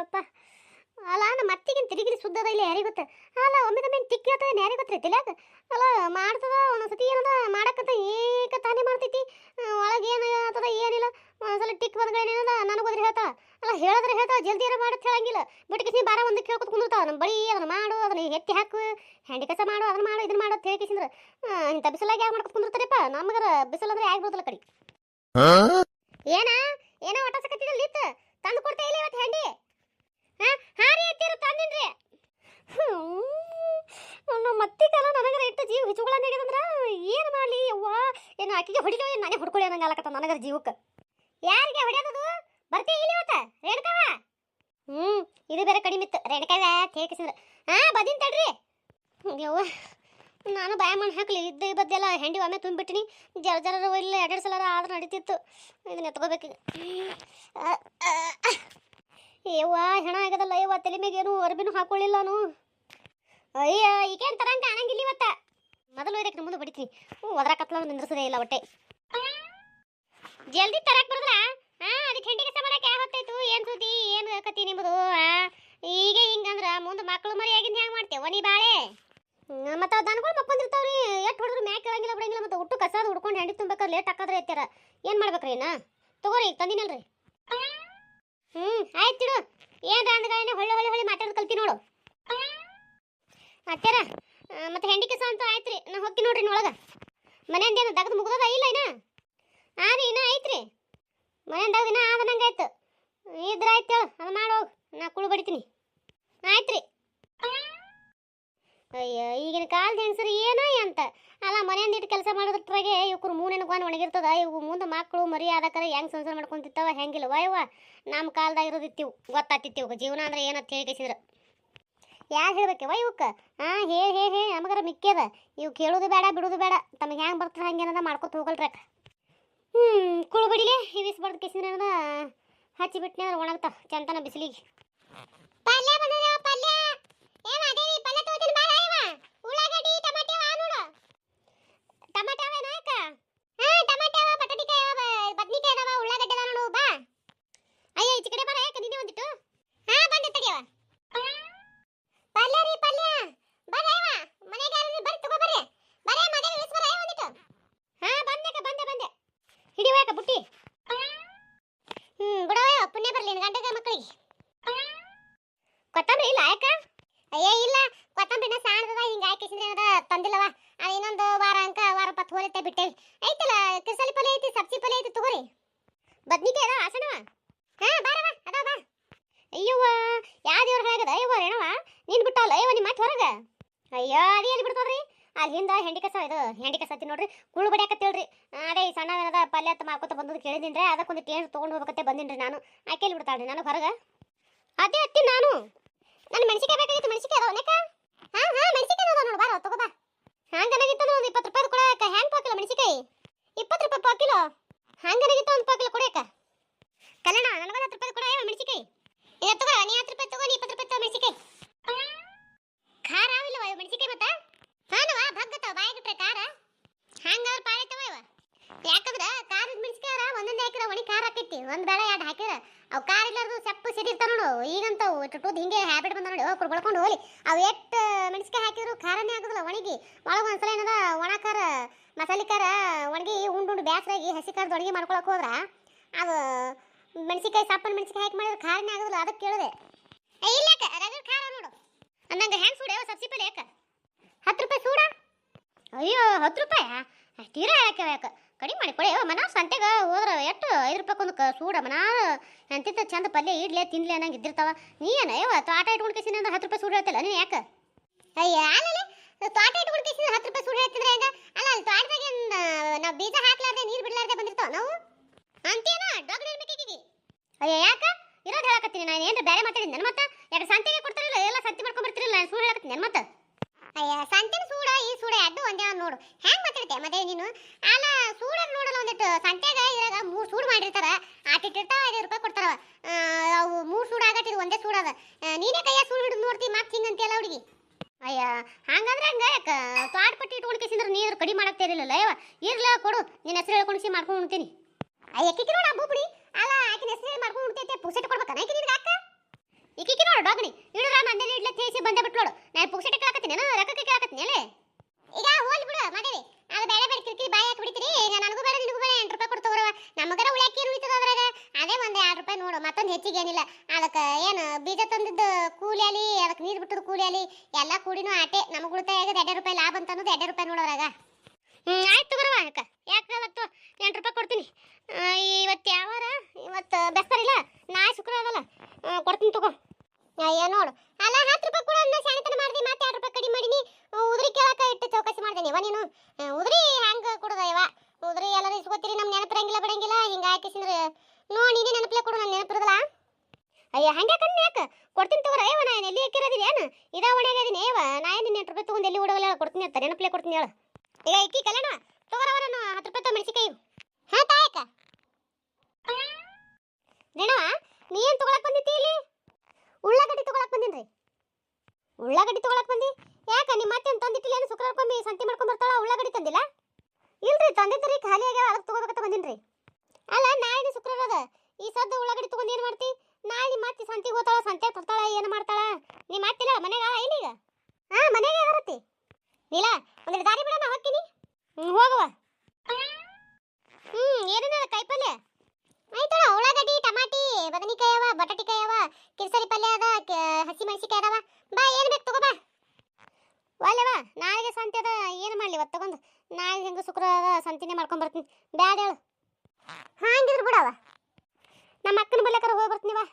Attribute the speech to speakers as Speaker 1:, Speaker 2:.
Speaker 1: ಅಯ್ಯಪ್ಪ. ಅಲ್ಲ ನಮ್ಮ ಅತ್ತಿಗಿನ ತಿರುಗಿರಿ ಸುದ್ದದ ಇಲ್ಲ ಯಾರಿಗೆ ಗೊತ್ತ? ಅಲ್ಲ ಒಮ್ಮೆ ಒಮ್ಮೆ ತಿಕ್ಕಿ ಹೇಳ್ತದ ಯಾರಿಗೆ ಗೊತ್ತ್ರಿ ತಿಳಿಯಾಕ? ಅಲ್ಲ ಮಾಡ್ತದ ಒಂದೊಂದ್ಸತಿ ಏನದ ಮಾಡಕತ್ತ ಏಕ ತಾನೇ ಮಾಡ್ತೈತಿ. ಒಳಗೆ ಏನು ಆಗ್ತದ ಏನಿಲ್ಲ. ಒಂದ್ಸಲ ಟಿಕ್ ಬಂದ್ಗಳೇನದ ನನಗೆ ಹೋದ್ರೆ ಹೇಳ್ತಾ ಅಲ್ಲ ಹೇಳಿದ್ರೆ ಹೇಳ್ತಾ ಜಲ್ದಿ ಏನಾರ ಮಾಡತ್ ಹೇಳಂಗಿಲ್ಲ. ಬಿಟ್ಟು ಬಾರ ಒಂದು ಕೇಳ್ಕೊತ ಕುಂದಿರ್ತಾವ ನಮ್ಮ ಬಳಿ ಅದನ್ನ ಮಾಡು ಅದನ್ನ ಎತ್ತಿ ಹಾಕು ಹ್ಯಾಂಡಿ ಕಸ ಮಾಡು ಅದನ್ನ ಮಾಡು ಇದನ್ನ ಮಾಡು ಅಂತ ಹೇಳ್ಕಿಸಿಂದ್ರ ಇಂಥ ಬಿಸಿಲಾಗಿ ಯಾಕೆ ಮಾಡ್ಕೊತ ಕುಂದಿರ್ತಾರಪ್ಪ ನಮಗರ ಬಿಸಿಲಂದ್ರೆ ಯಾಕೆ ಬರೋದಿಲ್ಲ ಕಡಿ. ಏನ? ಏನೋ ಒಟ್ಟ ಸಕತ್ತಿದ್ದಲ್ಲಿ ಇತ್ತು ತಂದು ಕೊಡ್ತಾ ಇಲ್ಲ ಇವತ್ತು ಹ್ಯಾಂಡಿ? ಹಾ ಹಾರಿ ಅತ್ತಿರ ತಂದಿನ್ರಿ ನಮ್ಮ ಮತ್ತಿಗೆಲ್ಲ ನನಗರ ಇಟ್ಟು ಜೀವ ಹಿಚ್ಚುಗಳಂದ್ರೆ ಏನು ಮಾಡಲಿ? ಅವ್ವ, ಏನು ಆಕಿಗೆ ಹೊಡಿಲೋ ನಾನೇ ಹೊಡ್ಕೊಳ್ಳಿ ಅನ್ನಂಗೆ ನನಗರ ಜೀವಕ್ಕೆ. ಯಾರಿಗೆ ಹೊಡೆಯೋದು ಬರ್ತೀಯ ಇಲ್ಲಿ ಇವತ್ತ? ರೇಣುಕವ? ಹ್ಞೂ ಇದು ಬೇರೆ ಕಡಿಮೆ ಇತ್ತು. ರೇಣುಕಾವ ಕೇಕಿಸಿದ್ರೆ ಹಾಂ, ಬದಿನ ತಡ್ರಿ. ಯವ್ವ, ನಾನು ಬಾಯ ಮಾಡಿ ಹಾಕ್ಲಿ. ಇದ್ದ ಬದ್ದೆಲ್ಲ ಹೆಂಡಿ ಒಮ್ಮೆ ತುಂಬಿಟ್ಟಿನಿ. ಜರ ಜರ ಇಲ್ಲ ಎರಡು ಸಲ ಆದ್ರೆ ನಡೀತಿತ್ತು. ಇದನ್ನ ಎತ್ಕೋಬೇಕೀಗ. ಏವ್ವ ಹೆಣ ಆಗದಲ್ಲ ಯವ್ವ, ತಲೆ ಮ್ಯಾಗ ಏನು ಅರ್ಬಿನೂ ಹಾಕೊಳ್ಳಿಲ್ಲ ನಾನು ಅಯ್ಯ, ಈಗೇನು ತರಂಗ ಕಾಣಂಗಿಲ್ಲ ಇವತ್ತ. ಮೊದಲು ಇದಕ್ಕೆ ಮುಂದೆ ಬಡಿತೀನಿ. ಹ್ಞೂ ಒದ್ರಾಕತ್ಲ ನಿಂದ್ರಿಸದೇ ಇಲ್ಲ ಹೊಟ್ಟೆ. ಜಲ್ದಿ ತರಕ್ ಬರದ್ರ? ಹಾ ಅದಕ್ಕೆ ಹೆಂಡಿಗೆ ಸಮಾನಕ್ಕೆ ಹೊತ್ತಾಯ್ತು? ಏನು ಸುದ್ದಿ? ಏನು ಕತಿ ನಿಮ್ಮದು? ಈಗ ಹಿಂಗಂದ್ರ ಮುಂದೆ ಮಕ್ಕಳು ಮರಿ ಆಗಿಂದ ಹೆಂಗೆ ಮಾಡ್ತೇವ ನೀ ಬಾಳೆ? ಮತ್ತೆ ದನಗಳು ಮಕ್ಕೊಂದಿರ್ತಾವ್ರಿ. ಎಷ್ಟು ಹೊಡೆದ್ರು ಮ್ಯಾಕ್ ಕೇಳಂಗಿಲ್ಲ, ಬಿಡಂಗಿಲ್ಲ, ಮತ್ತೆ ಹುಟ್ಟು ಕಸಾದ ಹುಡ್ಕೊಂಡು ಹೆಂಡಿ ತುಂಬಬೇಕಾದ್ರೆ ಲೇಟ್ ಹಾಕಾದ್ರೆ ಎತ್ತಾರ ಏನು ಮಾಡ್ಬೇಕ್ರಿ ನಾ ತಗೋರಿ, ತಂದಿನಲ್ರಿ. ಹ್ಞೂ ಆಯ್ತು ಇಡು. ಏನು ರಾಂದ್ಗಳನ್ನ ಹೊಳ್ಳೆ ಹೊಳ್ಳೆ ಹೊಳ್ಳೆ ಮಾತಾಡೋದು ಕಲ್ತಿ ನೋಡು. ಅತ್ಯಾರ ಮತ್ತೆ ಹೆಂಡಿ ಕೆಲಸ ಅಂತೂ ಆಯ್ತು ರೀ ನಾ ಹೋಗ್ತೀನಿ ನೋಡ್ರಿ ಒಳಗ. ಮನೆಯಿಂದ ಏನು ದಗದು ಮುಗ್ದದ ಇಲ್ಲ ಇನ್ನ? ಆ ರೀ, ಇನ್ನೂ ಐತ್ರಿ ಮನೆಯಿಂದ ದಿನ ಆದನಂಗೆ ಆಯ್ತು ಇದ್ರ ಆಯ್ತು ಹೇಳು ಅದು ಮಾಡೋಗು ನಾ ಕುಳು ಬಡಿತೀನಿ ಆಯ್ತು ರೀ ಅಯ್ಯ ಈಗಿನ ಕಾಲದ ಹೆಂಗಸರು ಏನೋ ಅಂತ ಅಲ್ಲ ಮನೆಯಿಂದ ಇಟ್ಟು ಕೆಲಸ ಮಾಡೋದ್ರಾಗೆ ಇವ್ರು ಗಾನ್ ಇವು ಮುಂದೆ ಮಕ್ಕಳು ಮರಿ ಆದಕ್ಕರೆ ಹೆಂಗ್ ಸಂಸಾರ ಮಾಡ್ಕೊಂತಿತ್ತವ? ಹೆಂಗಿಲ್ಲ. ವಯವ ನಮ್ಮ ಕಾಲ್ದಾಗ ಇರೋದಿತ್ತಿವು. ಗೊತ್ತಾತಿತ್ತಿವು ಜೀವನ ಅಂದ್ರೆ ಏನಂತ ಹೇಳಿಸಿದ್ರು ಯಾರು ಹೇಳ್ಬೇಕು? ವ, ಇವಕ್ಕೆ? ಹಾಂ ಹೇ ಹೇ ಹೇ, ನಮಗರ ಇವು ಕೇಳೋದು ಬೇಡ, ಬಿಡೋದು ಬೇಡ. ತಮಗೆ ಹೆಂಗೆ ಬರ್ತಾರೆ ಹಂಗೇನದ ಮಾಡ್ಕೊತ ಹೋಗಲ್ರಕ್ಕ ಹ್ಞೂ ಕುಳು ಇವಿಸ್ ಬಡ್ದು ಕಿಸಿನ ಹಚ್ಚಿ ಬಿಟ್ನೆ ಅಂದ್ರೆ ಒಣಗ್ತಾವ ಚಂತನ ಬಿಸಿಲಿಗೆ ಪಲ್ಯ ಏನ ಅದೇವಿ ಪಲ್ಯ ತಗೋತೀನಿ ಬಾರ ಅಯ್ಯವ ಉಳ್ಳಾಗಡ್ಡಿ ಟಮಾಟೆ ಅವ ನೋಡು ಟಮಾಟೆ ಅವೇನ ಅಕ್ಕ ಹಾ ಟಮಾಟೆ ಅವ ಬಟಾಟಿಕಾಯಿ ಅವ ಬದ್ನಿಕಾಯಿ ಅದಾವ ಉಳ್ಳಾಗಡ್ಡಿ ಅದಾವ ನೋಡು ಬಾ ಅಯ್ಯ ಈಚೆ ಕಡೆ ಬರ ಯಾಕೆ ನಿನ್ನೆ ಒಂದಿಟ್ಟು ಹಾ ಬಂದೆ ತಡಿಯವ ಪಲ್ಯ ರೀ ಪಲ್ಯ ಬರ್ರಿ ಅಯ್ಯವ ಮನೆಗೆ ಯಾರು ಬರ್ರಿ ತಗೋ ಬರ್ರಿ ಬರ್ರಿ ಮನೆ ಇಳಿಸ್ ಬರ ಅಯ್ಯ ಒಂದಿಟ್ಟು ಹಾ ಬಂದೆ ಬಂದೆ ಬಂದೆ ಹಿಡಿಯೋಕ ಬುಟ್ಟಿ ಹ್ಮ್ ಬಿಡವ ಪುಣ್ಯ ಬರ್ಲಿ ನಿನ್ ಗಂಟೆಗೆ ಮಕ್ಕಳಿಗೆ ಕೊತ್ತಂಬರಿ ಇಲ್ಲ ಆಯಕ ಅಯ್ಯೇ ಇಲ್ಲ ಕೊತ್ತಂಬರಿನ ಸಾಣದ ಹಿಂಗ ಹಾಕಿಸಿದ್ರೆ ಅದ ಅದು ಇನ್ನೊಂದು ವಾರ ಅಂಕ ವಾರ ಪತ್ತು ಹೋಲಿತೆ ಬಿಟ್ಟೇವಿ ಐತಲ್ಲ, ಕಿಸಲಿ ಪಲ್ಲೆ ಐತಿ ಸಬ್ಸಿ ಪಲ್ಲೆ ಐತಿ ತಗೋರಿ. ಬದ್ನಿಕಾಯಿ ಅದಾವ ಆಸಣವ ಹಾ ಬಾರವ ಅದಾವ, ಬಾ. ಅಯ್ಯವ್ವ, ಯಾವ ದೇವ್ರ ಹೇಗದ ಅಯ್ಯವ್ವ ಏನವ ನಿನ್ ಬಿಟ್ಟಲ್ಲ ಅಯ್ಯವ್ವ ನಿಮ್ಮ ಮತ್ತೆ ಹೊರಗ. ಅಯ್ಯೋ, ಅದು ಎಲ್ಲಿ ಬಿಡ್ತದ್ರಿ? ಅಲ್ಲಿಂದ ಹೆಂಡಿ ಕಸ ಇದು, ಹೆಂಡಿ ಕಸ ಹತ್ತಿ ನೋಡ್ರಿ. ಕುಳು ಬಡಿಯಾಕತ್ತೇಳ್ರಿ ಅದೇ ಈ ಸಣ್ಣವೇನದ ಪಲ್ಯ ಅಂತ ಮಾಡ್ಕೊತ ಬಂದದ್ದು ಕೇಳಿದಿನ್ರಿ. ಅದಕ್ಕೊಂದು ಟೇನ್ ತೊಗೊಂಡು ಹೋಗ್ಬೇಕತ್ತೆ ಬಂದಿನ್ರಿ ನಾನು. ಆಕೆ ಎಲ್ಲಿ ಬಿಡ್ತಾಳ್ರಿ? ನಾನು ಹೊರಗೆ? ಅದೇ ಹತ್ತಿ ನಾನು ನನ್ನ ಮೆಣಸಿಕಾಯಿ ಬೇಕಾಗಿತ್ತು ಮೆಣಸಿಕಾಯಿ ಅದಾವ ಅನೇಕ ಹಾ ಹಾ ಮೆಣಸಿಕಾಯಿ ಅದಾವ ನೋಡು ಬಾರ ತಗೋ ಬಾ ಹಂಗನಾಗಿತ್ತು ಒಂದು ಇಪ್ಪತ್ತು ರೂಪಾಯಿ ಕೊಡಕ ಹ್ಯಾಂಗ್ ಪಾಕಿಲ್ಲ ಮೆಣಸಿಕಾಯಿ ಇಪ್ಪತ್ತು ರೂಪಾಯಿ ಪಾಕಿಲೋ ಹಂಗನಾಗಿತ್ತು ಒಂದು ಪಾಕಿಲ ಕೊಡಕ ಕನ್ನಡ ನನಗೊಂದು ಹತ್ತು ರೂಪಾಯಿ ಕೊಡ ಯಾವ ಮೆಣಸಿಕಾಯಿ ಇದು ತಗೋ ನೀ ಹತ್ತು ರೂಪಾಯಿ ತಗೋ ನೀ ಇಪ್ಪತ್ತು ರೂಪಾಯಿ ತಗೋ ಮೆಣಸಿಕಾಯಿ ಖಾರ ಆವಿಲ್ಲವ ಇವು ಮೆಣಸಿಕಾಯಿ ಮತ್ತ ಹಾನವ ಭಗ್ಗತ್ತವ ಬಾಯಿಗಿಟ್ರೆ ಖಾರ ಹಂಗಾದ್ರೆ ಪಾಳೈತವ ಇವ ಯಾಕಂದ್ರ ಖಾರದ ಮೆಣಸಿಕಾಯ ಒಂದೊಂದು ಹಾಕಿರ ಹಾಕೈತಿ ಒಂದ್ ಬೇಳೆ ಎರಡು ಹಾಕಿರ ಅವು ಕಾರ್ ಇಲ್ಲಾರ್ದು ಸಪ್ಪು ಸಿಡಿರ್ತಾವ ನೋಡು, ಈಗಂತವು ಟುಟುದ್ ಹಿಂಗೆ ಹ್ಯಾಬಿಟ್ ಬಂದ ನೋಡಿ ಹೋಗ್ರು ಬಳ್ಕೊಂಡು ಹೋಲಿ ಅವು ಎಷ್ಟು ಮೆಣಸಿಕಾಯಿ ಹಾಕಿದ್ರು ಖಾರನೇ ಆಗುದಿಲ್ಲ, ಒಣಗಿ. ಒಳಗೆ ಒಂದ್ಸಲ ಏನದ, ಒಣ ಖಾರ, ಮಸಾಲೆ ಖಾರ ಒಣಗಿ, ಉಂಡು ಉಂಡು ಬ್ಯಾಸರಾಗಿ ಹಸಿ ಖಾರದ ಅಡುಗೆ ಮಾಡ್ಕೊಳಕ್ ಹೋದ್ರ, ಅದು ಮೆಣಸಿಕಾಯಿ ಸಪ್ಪನ ಮೆಣಸಿಕಾಯಿ ಹಾಕಿ ಮಾಡಿದ್ರೆ ಖಾರನೇ ಆಗುದಿಲ್ಲ ಅದಕ್ಕೆ ಕೇಳಿದೆ. ಇಲ್ಲ ರಗಡ್ ಖಾರ ನೋಡು. ಅಂದಂಗ ಹ್ಯಾಂಗ್ ಸೂಡ ಯಾವ ಸಬ್ಸಿ ಪಲ್ಯ ಯಾಕ ಹತ್ತು ರೂಪಾಯಿ ಸೂಡ? ಅಯ್ಯೋ, ಹತ್ತು ರೂಪಾಯಿ? ತೀರಾ ಯಾಕೆ ಯಾಕ? ಕಡಿಮೆ ಮಾಡಿ ಕೊಡಿ. ಮನ ಸಂತೆಗೆ ಹೋದ್ರ ಎಷ್ಟು ಐದು ರೂಪಾಯಿ ಒಂದು ಸೂಡ ಮನ. ಎಂತಿಂತ ಚಂದ ಪಲ್ಯ ಇಡ್ಲೆ ತಿನ್ಲೆ ಅನ್ನಂಗೆ ಇದ್ದಿರ್ತಾವ. ನೀ ಏನ? ಅಯ್ಯವ ತೋಟ ಇಟ್ಕೊಂಡು ಕೇಸಿನ ಹತ್ತು ರೂಪಾಯಿ ಸೂಡ ಹೇಳ್ತಿಲ್ಲ ನೀನು ಯಾಕೆ? ಅಯ್ಯ ಅಲ್ಲಲ್ಲಿ ತೋಟ ಇಟ್ಕೊಂಡು ಕೇಸಿನ ಹತ್ತು ರೂಪಾಯಿ ಸೂಡ ಹೇಳ್ತಿದ್ರೆ ಹೆಂಗ? ಅಲ್ಲ, ಅಲ್ಲಿ ತೋಟದಾಗ ನಾವು ಬೀಜ ಹಾಕ್ಲಾರ್ದೆ ನೀರು ಬಿಡ್ಲಾರ್ದೆ ಬಂದಿರ್ತಾವ ನಾವು? ಅಂತೇನ ಡಾಗ್ ನಿರ್ಮಿಕಿಗೆ ಅಯ್ಯ, ಯಾಕ? ಇರೋದು ಹೇಳಕತ್ತೀನಿ ನಾನು. ಏನ್ರ ಬೇರೆ ಮಾತಾಡಿದ್ದೆ ನನ್ನ ಮತ್ತೆ? ಯಾಕೆ ಸಂತೆಗೆ ಕೊಡ್ತಾರಲ್ಲ? ಎಲ್ಲ ಸಂತೆ ಮಾಡ್ಕೊಂಡ್ ಬರ್ತಿರಲ್ಲ, ನಾನು ಸೂಡ ಹೇಳಕತ್ತೀನಿ ನನ್ನ ಮತ್ತೆ? ಅಯ್ಯ, ಸಂತೆನ ಈ ಒಂದೇ ನೋಡು. ಹೆಂಗ್ ಮಾತಾಡ್ತೆ ಮತ್ತೆ ನೀನು? ಅಲ್ಲ ಸೂಡ ನೋಡಲ್ಲ ಒಂದಿಟ್ಟು. ಸಂತ್ಯಾಗ ಇರಾಗ ಮೂರು ಸೂಡ್ ಮಾಡಿರ್ತಾರ. ಆಟಿಟ್ಟಿರ್ತಾವ ಐದು ರೂಪಾಯಿ ಕೊಡ್ತಾರ ಅವು ಮೂರ್ ಸೂಡ್ ಆಗಟ್ಟಿದ್, ಒಂದೇ ಸೂಡು ಅದ. ನೀನೇ ಕೈಯ ಸೂಡ್ ಹಿಡಿದು ನೋಡ್ತಿ ಮತ್ ಹಿಂಗಂತೆಲ್ಲ ಹುಡುಗಿ? ಅಯ್ಯಾ, ಹಂಗಂದ್ರೆ ಹಂಗ ತ್ವಾಟ ಪಟ್ಟಿ ಇಟ್ಕೊಂಡು ಕೇಸಿಂದ್ರ ನೀರು ಕಡಿಮೆ ಮಾಡಕ್ ಇರಲಿಲ್ಲ ಅಯ್ಯವ? ಇರ್ಲ, ಕೊಡು. ನಿನ್ನ ಹೆಸರು ಹೇಳ್ಕೊಂಡು ಮಾಡ್ಕೊಂಡು ಉಣ್ತೀನಿ. ಅಯ್ಯ ಕಿಕ್ಕಿ ನೋಡ ಬೂಪಡಿ ಅಲ್ಲ, ಆಕಿನ ಹೆಸರು ಮಾಡ್ಕೊಂಡು ಉಣ್ತೈತೆ ಪುಸೆಟ್ ಕೊಡ್ಬೇಕಾ ಆಕಿ ನಿನ್ಗೆ ಅಕ್ಕ ನೋಡು ಡಾಗಣಿ ಇಡುದ್ರ ಮಂದೇಲಿ ಇಡ್ಲೆ ತೇಸಿ ಬಂದೇ ಬಿಟ್ಟು ನೋಡು. ನಾನು ಪುಕ್ಸಟೆ ಕೇಳಕತ್ತೀನಿ ರೊಕ್ಕ ಕೇಳಕತ್ತೀನಿ, ಅಲ್ಲೇ? ಈಗ ಹೋಲ್ ಬಿಡು ಮಾದೇವಿ ಅದು ಬೇಡ ಬೇಡ, ಕಿರಿಕಿರಿ ಬಾಯಿ ಹಾಕಿ ಬಿಡ್ತೀರಿ. ನನಗೂ ಬೇಡ, ನಿನಗೂ ಬೇಡ, ಎಂಟು ರೂಪಾಯಿ ಕೊಡ್ತವ್ರವ ನಮಗರ ಉಳ್ಯಾಕೆ ಉಳಿತದ ಅದ್ರಾಗ? ಅದೇ ಒಂದು ಎರಡು ರೂಪಾಯಿ ನೋಡು, ಮತ್ತೊಂದು ಹೆಚ್ಚಿಗೆ ಏನಿಲ್ಲ. ಅದಕ್ಕೆ ಏನು, ಬೀಜ ತಂದಿದ್ದು ಕೂಲಿ ಅಲ್ಲಿ ಅದಕ್ಕೆ ನೀರು ಬಿಟ್ಟದ್ದು ಕೂಲಿ ಅಲ್ಲಿ ಎಲ್ಲ ಕೂಡಿನೂ ಆಟೆ. ನಮಗೆ ಉಳಿತಾಯ ಆಗದ ಎರಡು ರೂಪಾಯಿ ಲಾಭ ಅಂತ ಅನ್ನೋದು ಎರಡು ರೂಪಾಯಿ ನೋಡೋರಾಗ ಹ್ಞೂ ಆಯ್ತು ಬರುವ ಅಕ್ಕ ಯಾಕೆ ಅವತ್ತು ಎಂಟು ರೂಪಾಯಿ ಕೊಡ್ತೀನಿ. ಇವತ್ತು ಯಾವಾರ ಇವತ್ತು ಬೆಸ್ತರಿಲ್ಲ ಶುಕ್ರ ಅದಲ್ಲ. ಕೊಡ್ತೀನಿ ತಗೋ. ಅಯ್ಯ, ನೋಡು. ಅಲ್ಲ ಹತ್ತು ರೂಪಾಯಿ ಕೊಡು ಅನ್ನೋ ಶಾಣಿತನ ಮಾಡಿದೆ, ಮತ್ತೆ ಎರಡು ರೂಪಾಯಿ ಕಡಿಮೆ ಮಾಡೀನಿ. ಉದ್ರಿ ಕೇಳಕ ಇಟ್ಟು ಚೌಕಾಸಿ ಮಾಡ್ದೆ ನೀನು? ಉದ್ರಿ ಹ್ಯಾಂಗ ಕೊಡುದ ಇವ ಉದ್ರಿ ಎಲ್ಲರೂ ಇಸ್ಕೋತೀರಿ ನಮ್ ನೆನಪಿರಂಗಿಲ್ಲ ಬಿಡಂಗಿಲ್ಲ ಹಿಂಗ ಹಾಕಿಸಿದ್ರೆ ನೋ ನೀನೇ ನೆನಪಿಲ್ಲ ಕೊಡು ನನ್ನ ನೆನಪಿರದಲ್ಲ ಅಯ್ಯ, ಹಂಗೆ ಕಣ್ಣ ಯಾಕೆ? ಕೊಡ್ತೀನಿ ತಗೋರ ಅಯ್ಯವ ನಾನು ಎಲ್ಲಿ ಹಾಕಿರೋದಿನಿ ಏನು? ಇದ ಒಣಗಿದೀನಿ ಅಯ್ಯವ ನಾ ಏನು ಎಂಟು ರೂಪಾಯಿ ತೊಗೊಂಡು ಎಲ್ಲಿ ಹುಡುಗಲ್ಲ ಕೊಡ್ತೀನಿ ಅಂತ ನೆನಪಲೆ ಕೊಡ್ತೀನಿ ಹೇಳು. ಈಗ ಇಕ್ಕಿ ಕಲ್ಯಾಣ ತಗೋರವ ನಾನು ಹತ್ತು ರೂಪಾಯಿ ತಗೋ ಮೆಣಸಿಕಾಯಿ ಹಾಂ ತಾಯಕ ರೇಣವ, ನೀ ಏನು ತಗೊಳಕ್ ಬಂದಿತ್ತಿ ಇಲ್ಲಿ? ಉಳ್ಳಾಗಡ್ಡಿ ತಗೊಳಕ್ ರೀ ಉಳ್ಳಾಗಡ್ಡಿ ತಗೊಳಕ್ ಬಂದಿ? ಯಾಕ ನಿಮ್ಮ ಮತ್ತೆ ತಂದಿಟ್ಟಿಲ್ಲ ಏನು? ಶುಕ್ರವಾರಕ್ಕೊಮ್ಮೆ ಸಂತಿ ಮಾಡ್ಕೊಂಡು ಬರ್ತಾಳ? ಉಳ್ಳಾಗಡ್ಡಿ ತಂದಿಲ್ಲ? ಇಲ್ರಿ ತಂದಿದ್ರಿ ಖಾಲಿ ಆಗ್ಯಾವ, ಅದಕ್ಕೆ ತಗೋಬೇಕಂತ ಬಂದಿನ್ರಿ ಅಲ್ಲ, ನಾಳೆ ಶುಕ್ರವಾರ ಈ ಸದ್ದು ಉಳ್ಳಾಗಡ್ಡಿ ತಗೊಂಡು ಏನು ಮಾಡ್ತಿ? ನಾಳೆ ನಿಮ್ಮ ಮತ್ತೆ ಸಂತಿಗೆ ಹೋತಾಳ ಸಂತೆ ತರ್ತಾಳ, ಏನು ಮಾಡ್ತಾಳ? ನಿಮ್ಮ ಅತ್ತಿಲ್ಲ ಮನೆಗೆ ಮನೆಗ ಏನೀಗ ಹಾಂ, ಮನೆಗೆ ಬರತ್ತಿ ನೀಲ ಒಂದು ದಾರಿ ಬಿಡ ನಾ. ಹೋಗ್ತೀನಿ ಹ್ಮ್, ಹೋಗುವ. ಹ್ಞೂ ಏನೇನ ಕಾಯಿಪಲ್ಯ? ಆಯ್ತಣ್ಣ ಉಳ್ಳಾಗಡ್ಡಿ, ಟಮಾಟಿ, ಬದನೆಕಾಯಿ ಅವ, ಬಟಾಟಿಕಾಯಿ ಅವ ಕಿರ್ಸರಿ ಪಲ್ಯ ಅದ ಹಸಿ ಮೆಣಸಿಕಾಯಿ ಅದಾವ. ಬಾ, ಏನು ಬೇಕು ತಗೋ, ಬಾ. ನಾಳೆಗೆ ಸಂತೆ ಅದ, ಏನು ಮಾಡಲಿ ಇವತ್ತು ತಗೊಂಡು? ನಾಳೆ ಹೆಂಗೆ ಶುಕ್ರವಾರ ಸಂತಿನೇ ಮಾಡ್ಕೊಂಡು ಬರ್ತೀನಿ. ಬ್ಯಾಡ ಹೇಳು. ಹಾಂಗಿದ್ರು ಬಿಡವ ನಮ್ಮ ಅಕ್ಕನ ಬಲ್ಲೆಕರ ಹೋಗಿ ಬರ್ತೀನಿ ಬಾ